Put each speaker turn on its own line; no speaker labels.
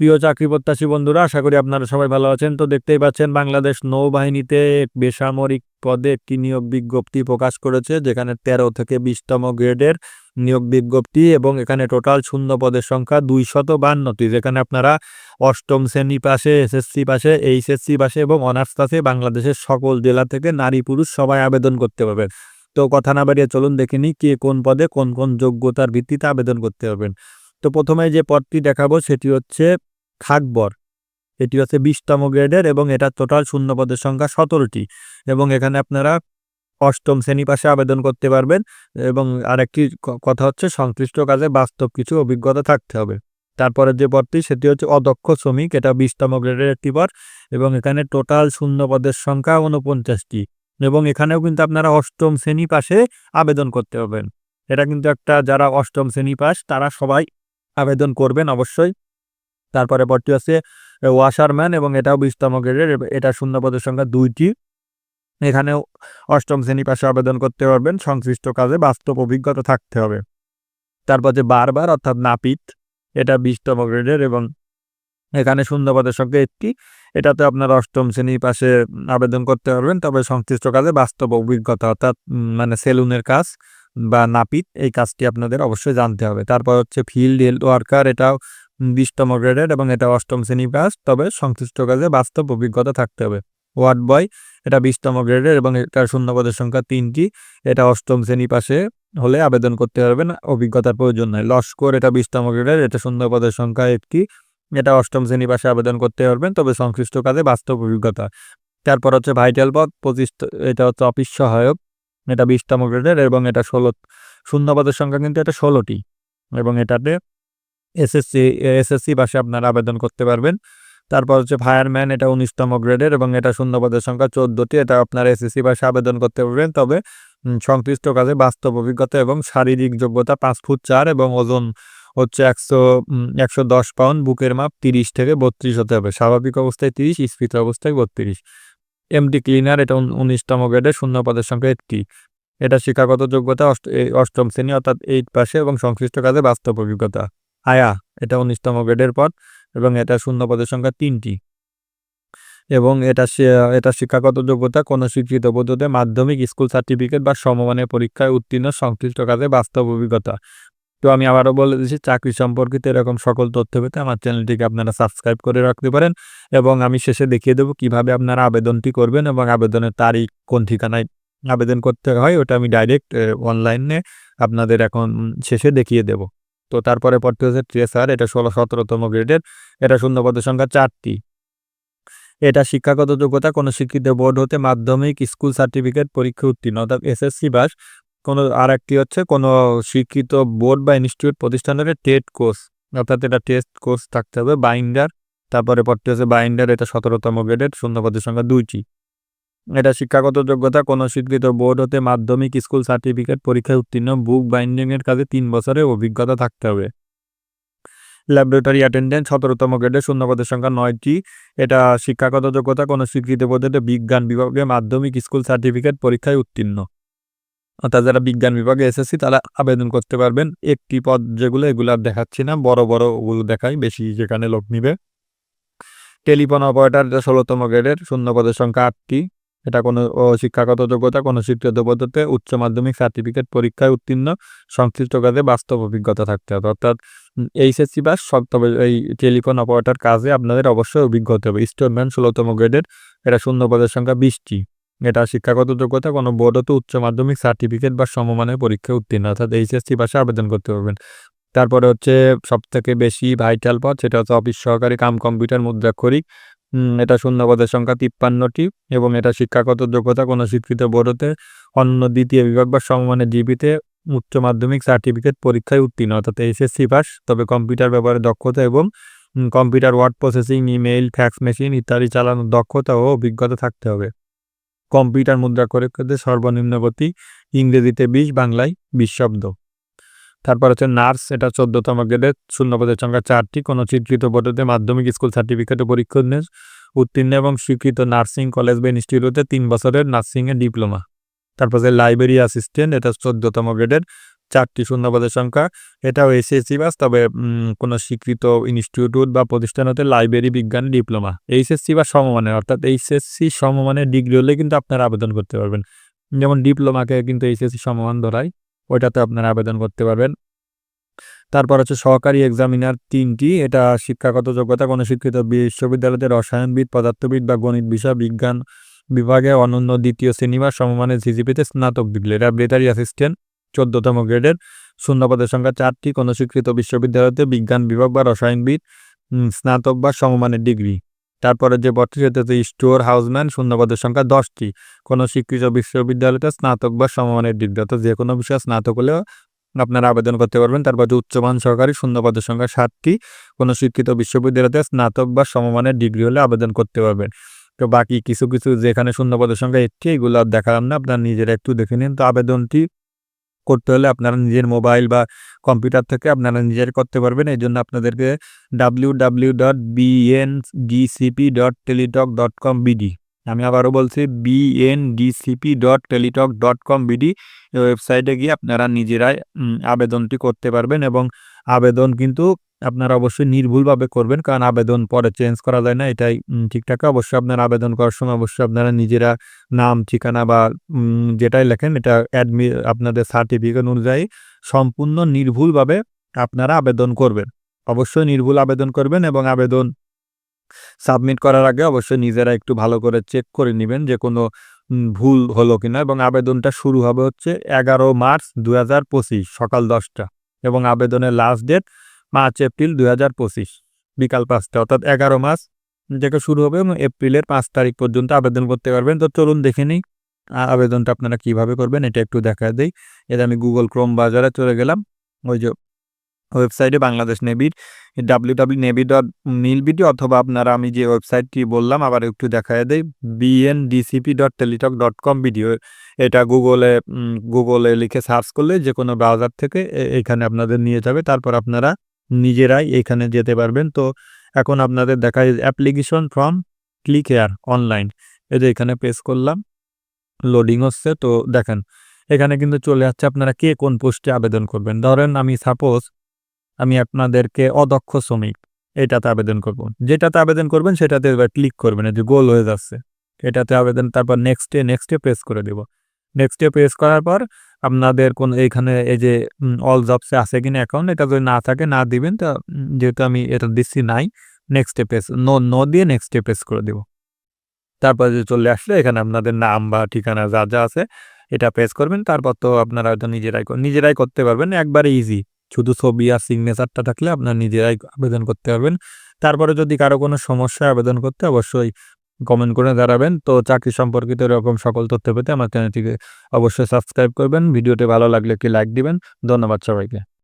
প্রিয় চাকরি প্রত্যাশী বন্ধুরা, আশা করি আপনারা সবাই ভালো আছেন। তো দেখতেই পাচ্ছেন, বাংলাদেশ নৌবাহিনীতে বেসামরিক পদে একটি নিয়োগ বিজ্ঞপ্তি প্রকাশ করেছে, যেখানে তেরো থেকে বিশতম গ্রেডের নিয়োগ বিজ্ঞপ্তি এবং এখানে টোটাল শূন্য পদের সংখ্যা দুইশত বান্নটি যেখানে আপনারা অষ্টম শ্রেণি পাশে, এসএসসি পাশে, এইচএসসি পাশে এবং অনার্স পাশে বাংলাদেশের সকল জেলা থেকে নারী পুরুষ সবাই আবেদন করতে পারবেন। তো কথা না বাড়িয়ে চলুন, দেখে নিই কে কোন পদে কোন কোন যোগ্যতার ভিত্তিতে আবেদন করতে পারবেন। তো প্রথমে যে পদটি দেখাবো, সেটি হচ্ছে খাকবর। এটি হচ্ছে বিশতম গ্রেডের এবং এটা টোটাল শূন্য পদের সংখ্যা সতেরোটি। এবং এখানে আপনারা অষ্টম শ্রেণি পাশে আবেদন করতে পারবেন এবং আরেকটি কথা হচ্ছে সংশ্লিষ্ট কাজে বাস্তব কিছু অভিজ্ঞতা থাকতে হবে। তারপরে যে পদটি, সেটি হচ্ছে অদক্ষ শ্রমিক। এটা বিশতম গ্রেডের একটি পদ এবং এখানে টোটাল শূন্য পদের সংখ্যা উনপঞ্চাশটি এবং এখানেও কিন্তু আপনারা অষ্টম শ্রেণি পাশে আবেদন করতে পারবেন। এটা কিন্তু একটা যারা অষ্টম শ্রেণি পাস, তারা সবাই আবেদন করবেন অবশ্যই। তারপরে পরটি হচ্ছে ওয়াশারম্যান এবং এটাও বিশতম গ্রেডের এটা শূন্য পদের সংখ্যা দুইটি। এখানেও অষ্টম শ্রেণি পাশে আবেদন করতে পারবেন, সংশ্লিষ্ট কাজে বাস্তব অভিজ্ঞতা থাকতে হবে। তারপর যে বারবার, অর্থাৎ নাপিত, এটা বিশতম গ্রেডের এবং এখানে শূন্য পদের সংখ্যা একটি। এটাতে আপনার অষ্টম শ্রেণি পাশে আবেদন করতে পারবেন, তবে সংশ্লিষ্ট কাজে বাস্তব অভিজ্ঞতা, অর্থাৎ মানে সেলুনের কাজ বা নাপিত, এই কাজটি আপনাদের অবশ্যই জানতে হবে। তারপর হচ্ছে ফিল্ড হেলথ ওয়ার্কার, এটাও বিশতম গ্রেডের এবং এটা অষ্টম শ্রেণি পাস তবে সংশ্লিষ্ট কাজে বাস্তব অভিজ্ঞতা থাকতে হবে। ওয়ার্ড বয়, এটা বিশতম গ্রেডের এবং এটার শূন্যপদের সংখ্যা তিনটি। এটা অষ্টম শ্রেণি পাশে হলে আবেদন করতে পারবেন, অভিজ্ঞতার প্রয়োজন নয় লস্কর এটা বিশতম গ্রেডের, এটা শূন্যপদের সংখ্যা একটি। এটা অষ্টম শ্রেণি পাশে আবেদন করতে পারবেন, তবে সংশ্লিষ্ট কাজে বাস্তব অভিজ্ঞতা। তারপর হচ্ছে ভাইটাল পদ, পঁচিশ এটা হচ্ছে অফিস সহায়ক, এটা বিশতম গ্রেডের এবং এটা ষোলো, শূন্যপদের সংখ্যা কিন্তু এটা ষোলোটি। এবং এটাতে এসএসসি এসএসসি বাসে আপনারা আবেদন করতে পারবেন। তারপর হচ্ছে ফায়ারম্যান এটা উনিশতম গ্রেডের এবং এটা শূন্যপদের সংখ্যা চোদ্দটি, এটা আপনারা এসএসসি বাসে আবেদন করতে পারবেন। তবে সংশ্লিষ্ট কাজে বাস্তব অভিজ্ঞতা এবং শারীরিক যোগ্যতা পাঁচ ফুট চার এবং ওজন হচ্ছে একশো একশো দশ পাউন্ড, বুকের মাপ তিরিশ থেকে বত্রিশ হতে হবে। স্বাভাবিক অবস্থায় তিরিশ, স্ফীত অবস্থায় বত্রিশ। এমডি ক্লিনার, এটা উনিশতম গ্রেডের শূন্য পদের সংখ্যা একটি। এটা শিক্ষাগত যোগ্যতা অষ্টম শ্রেণি অর্থাৎ এইট পাশে এবং সংশ্লিষ্ট কাজে বাস্তব অভিজ্ঞতা। আয়া, এটা উনিশতম গ্রেডের পদ এবং এটা শূন্য পদের সংখ্যা তিনটি। এবং এটা এটা শিক্ষাগত যোগ্যতা কোনো স্বীকৃত পদ্ধতিতে মাধ্যমিক স্কুল সার্টিফিকেট বা সমমানের পরীক্ষায় উত্তীর্ণ সংশ্লিষ্ট কাজে বাস্তব অভিজ্ঞতা। তো আমি আবারও বলে দিচ্ছি, চাকরি সম্পর্কিত এরকম সকল তথ্য পেতে আমার চ্যানেলটিকে আপনারা সাবস্ক্রাইব করে রাখতে পারেন এবং আমি শেষে দেখিয়ে দেবো কীভাবে আপনারা আবেদনটি করবেন এবং আবেদনের তারিখ, কোন ঠিকানায় আবেদন করতে হয়, ওটা আমি ডাইরেক্ট অনলাইনে আপনাদের এখন শেষে দেখিয়ে দেব। তো তারপরে পড়তে হচ্ছে ট্রেসার এটা ষোলো সতেরোতম গ্রেডের এটা শূন্য পদের সংখ্যা চারটি। এটা শিক্ষাগত যোগ্যতা, কোনো স্বীকৃত বোর্ড হতে মাধ্যমিক স্কুল সার্টিফিকেট পরীক্ষা উত্তীর্ণ, অর্থাৎ এসএসসি বাস, কোনো আর একটি হচ্ছে কোনো স্বীকৃত বোর্ড বা ইনস্টিটিউট প্রতিষ্ঠানের টেট কোর্স, অর্থাৎ এটা টেস্ট কোর্স থাকতে হবে, বাইন্ডার, তারপরে পড়তে হচ্ছে বাইন্ডার, এটা সতেরোতম গ্রেডের শূন্যপদের সংখ্যা দুইটি। এটা শিক্ষাগত যোগ্যতা, কোনো স্বীকৃত বোর্ড হতে মাধ্যমিক স্কুল সার্টিফিকেট পরীক্ষায় উত্তীর্ণ, বুক বাইন্ডিংয়ের কাজে তিন বছরের অভিজ্ঞতা থাকতে হবে। ল্যাবরেটরি অ্যাটেন্ডেন্ট, সতেরোতম গ্রেডের শূন্যপদের সংখ্যা নয়টি। এটা শিক্ষাগত যোগ্যতা, কোনো স্বীকৃত পদ্ধতিতে বিজ্ঞান বিভাগে মাধ্যমিক স্কুল সার্টিফিকেট পরীক্ষায় উত্তীর্ণ। অর্থাৎ যারা বিজ্ঞান বিভাগে এসএসসি, তারা আবেদন করতে পারবেন। একটি পদ যেগুলো, এগুলো আর দেখাচ্ছি না। বড় বড় ওগুলো দেখাই, বেশি যেখানে লোক নিবে। টেলিফোন অপারেটার ষোলোতম গ্রেডের, শূন্য পদের সংখ্যা আটটি। এটা কোনো শিক্ষাগত যোগ্যতা, কোনো শিক্ষিত পদ্ধতিতে উচ্চ মাধ্যমিক সার্টিফিকেট পরীক্ষায় উত্তীর্ণ, সংশ্লিষ্ট কাজে বাস্তব অভিজ্ঞতা থাকতে হবে। অর্থাৎ এইচএসসি বাস সব, তবে এই টেলিফোন অপারেটর কাজে আপনাদের অবশ্যই অভিজ্ঞ হতে হবে। স্টোরম্যান ষোলোতম গ্রেডের এটা শূন্য পদের সংখ্যা বিশটি। এটা শিক্ষাগত যোগ্যতা, কোনো বোর্ড হতে উচ্চ মাধ্যমিক সার্টিফিকেট বা সমমানের পরীক্ষায় উত্তীর্ণ, অর্থাৎ এইচএসসি পাশে আবেদন করতে পারবেন। তারপরে হচ্ছে সবথেকে বেশি ভাইটাল পথ সেটা হচ্ছে অফিস সহকারী কাম কম্পিউটার মুদ্রাক্ষরিক। এটা শূন্য পদের সংখ্যা তিপ্পান্নটি এবং এটা শিক্ষাগত যোগ্যতা কোনো স্বীকৃত বোর্ড হতে অন্য দ্বিতীয় বিভাগ বা সমমানের জিবিতে উচ্চ মাধ্যমিক সার্টিফিকেট পরীক্ষায় উত্তীর্ণ, অর্থাৎ এইচএসসি পাস। তবে কম্পিউটার ব্যবহারে দক্ষতা এবং computer word processing, email, fax machine ইত্যাদি চালানোর দক্ষতা ও অভিজ্ঞতা থাকতে হবে। কম্পিউটার মুদ্রা করে সর্বনিম্ন গতি ইংরেজিতে বিশ, বাংলায় বিশ শব্দ। তারপর হচ্ছে নার্স, এটা চোদ্দতম গ্রেডের শূন্য পদের সংখ্যা চারটি। কোনো স্বীকৃত পদ্ধতিতে মাধ্যমিক স্কুল সার্টিফিকেটে পরীক্ষা নিয়ে উত্তীর্ণ এবং স্বীকৃত নার্সিং কলেজ বা ইনস্টিটিউটে তিন বছরের নার্সিংয়ের ডিপ্লোমা তারপর যে লাইব্রেরি অ্যাসিস্ট্যান্ট এটা চোদ্দতম গ্রেডের চারটি শূন্যপদের সংখ্যা। এটাও এসএসসি বাস তবে কোনো স্বীকৃত ইনস্টিটিউট বা প্রতিষ্ঠান হতে লাইব্রেরি বিজ্ঞান ডিপ্লোমা এইচএসসি বা সমমানের, অর্থাৎ এইচএসসি সমমানের ডিগ্রি হলে কিন্তু আপনারা আবেদন করতে পারবেন। যেমন ডিপ্লোমাকে কিন্তু এইচএসসি সমমান ধরায়। ওইটাতে আপনারা আবেদন করতে পারবেন। তারপর হচ্ছে সহকারী এক্সামিনার তিনটি, এটা শিক্ষাগত যোগ্যতা কোনো শিক্ষিত বিশ্ববিদ্যালয়তে রসায়নবিদ, পদার্থবিদ বা গণিত, বিষয়, বিজ্ঞান বিভাগে অনন্য দ্বিতীয় শ্রেণি বা সমমানের সিজিপিতে স্নাতক ডিগ্রি। ল্যাবরেটারি অ্যাসিস্ট্যান্ট চোদ্দতম গ্রেডের। শূন্যপদের সংখ্যা চারটি কোনো স্বীকৃত বিশ্ববিদ্যালয়তে বিজ্ঞান বিভাগ বা রসায়নবিদ স্নাতক বা সমমানের ডিগ্রি। তারপরে যে বত্রিশ হচ্ছে স্টোর হাউসম্যান শূন্যপদের সংখ্যা দশটি। কোনো স্বীকৃত বিশ্ববিদ্যালয়তে স্নাতক বা সমমানের ডিগ্রি, অর্থাৎ যে কোনো বিষয়ে স্নাতক হলেও আপনারা আবেদন করতে পারবেন। তারপর যে উচ্চমান সহকারী শূন্যপদের সংখ্যা সাতটি কোনো শিক্ষিত বিশ্ববিদ্যালয়তে স্নাতক বা সমমানের ডিগ্রি হলে আবেদন করতে পারবেন। তো বাকি কিছু কিছু যেখানে শূন্যপদের সংখ্যা একটি, এগুলো দেখালাম না, আপনারা নিজেরা একটু দেখে নিন। তো আবেদনটি করতে হলে আপনারা নিজের মোবাইল বা কম্পিউটার থেকে আপনারা নিজের করতে পারবেন। এই জন্য আপনাদেরকে W W dot BNDCP dot Teletalk dot com BD আমি আবারও বলছি BNDCP dot Teletalk dot com BD ওয়েবসাইটে গিয়ে আপনারা নিজেরাই আবেদনটি করতে পারবেন এবং আবেদন কিন্তু আপনারা অবশ্যই নির্ভুলভাবে করবেন, কারণ আবেদন পরে চেঞ্জ করা যায় না, এটাই ঠিকঠাক। অবশ্যই আপনারা আবেদন করার সময় অবশ্যই আপনারা নিজেরা নাম, ঠিকানা বা যেটাই লেখেন, এটা অ্যাডমি আপনাদের সার্টিফিকেট অনুযায়ী সম্পূর্ণ নির্ভুলভাবে আপনারা আবেদন করবেন। অবশ্যই নির্ভুল আবেদন করবেন এবং আবেদন সাবমিট করার আগে অবশ্যই নিজেরা একটু ভালো করে চেক করে নেবেন যে কোনো ভুল হলো কিনা এবং আবেদনটা শুরু হবে হচ্ছে এগারো মার্চ দু হাজার পঁচিশ সকাল দশটা এবং আবেদনের লাস্ট ডেট পাঁচ এপ্রিল দু হাজার পঁচিশ, বিকাল পাঁচটা, অর্থাৎ এগারো মাস থেকে শুরু হবে এবং এপ্রিলের পাঁচ তারিখ পর্যন্ত আবেদন করতে পারবেন। তো চলুন দেখে নিই আবেদনটা আপনারা কীভাবে করবেন এটা একটু দেখা দেই। এটা আমি গুগল ক্রোম বাজারে চলে গেলাম, ওই যে ওয়েবসাইটে Bangladesh নেভির W W navy dot mil BD অথবা আপনারা আমি যে ওয়েবসাইটটি বললাম আবার একটু দেখায় দেই BNDCP dot Teletalk dot com video এটা গুগলে গুগলে লিখে সার্চ করলে যে কোনো ব্রাউজার থেকে এখানে আপনাদের নিয়ে যাবে। তারপর আপনারা নিজেরাই এখানে যেতে পারবেন। তো এখন আপনাদের দেখায় application form click here online এই যে এখানে প্রেস করলাম লোডিং হচ্ছে। তো দেখেন, এখানে কিন্তু চলে যাচ্ছে আপনারা কে কোন পোস্টে আবেদন করবেন। ধরেন আমি সাপোজ আমি আপনাদেরকে অদক্ষ শ্রমিক, এটাতে আবেদন করব। যেটাতে আবেদন করবেন সেটাতে এবার ক্লিক করবেন। যে গোল হয়ে যাচ্ছে। এটাতে আবেদন, তারপর নেক্সটে নেক্সটে প্রেস করে দেব। নেক্সটে প্রেস করার পর আপনাদের কোন এইখানে এই যে অল জবসে আছে কিনা অ্যাকাউন্ট এটা যদি না থাকে, না দিবেন, তা যেহেতু আমি এটা দিচ্ছি নাই নেক্সটে প্রেস নো নো দিয়ে নেক্সটে প্রেস করে দেব। তারপর যে চলে আসলে এখানে আপনাদের নাম বা ঠিকানা যা যা আছে, এটা প্রেস করবেন, তারপর তো আপনারা হয়তো নিজেরাই নিজেরাই করতে পারবেন, একবারে ইজি শুধু ছবি আর সিগনেচারটা থাকলে আপনার নিজেরাই আবেদন করতে পারবেন। তারপরে যদি কারও কোনো সমস্যা আবেদন করতে, অবশ্যই কমেন্ট করে দাঁড়াবেন। তো চাকরি সম্পর্কিত এরকম সকল তথ্য পেতে আমার চ্যানেলটিকে অবশ্যই সাবস্ক্রাইব করবেন। ভিডিওটি ভালো লাগলে একটি লাইক দিবেন। ধন্যবাদ সবাইকে।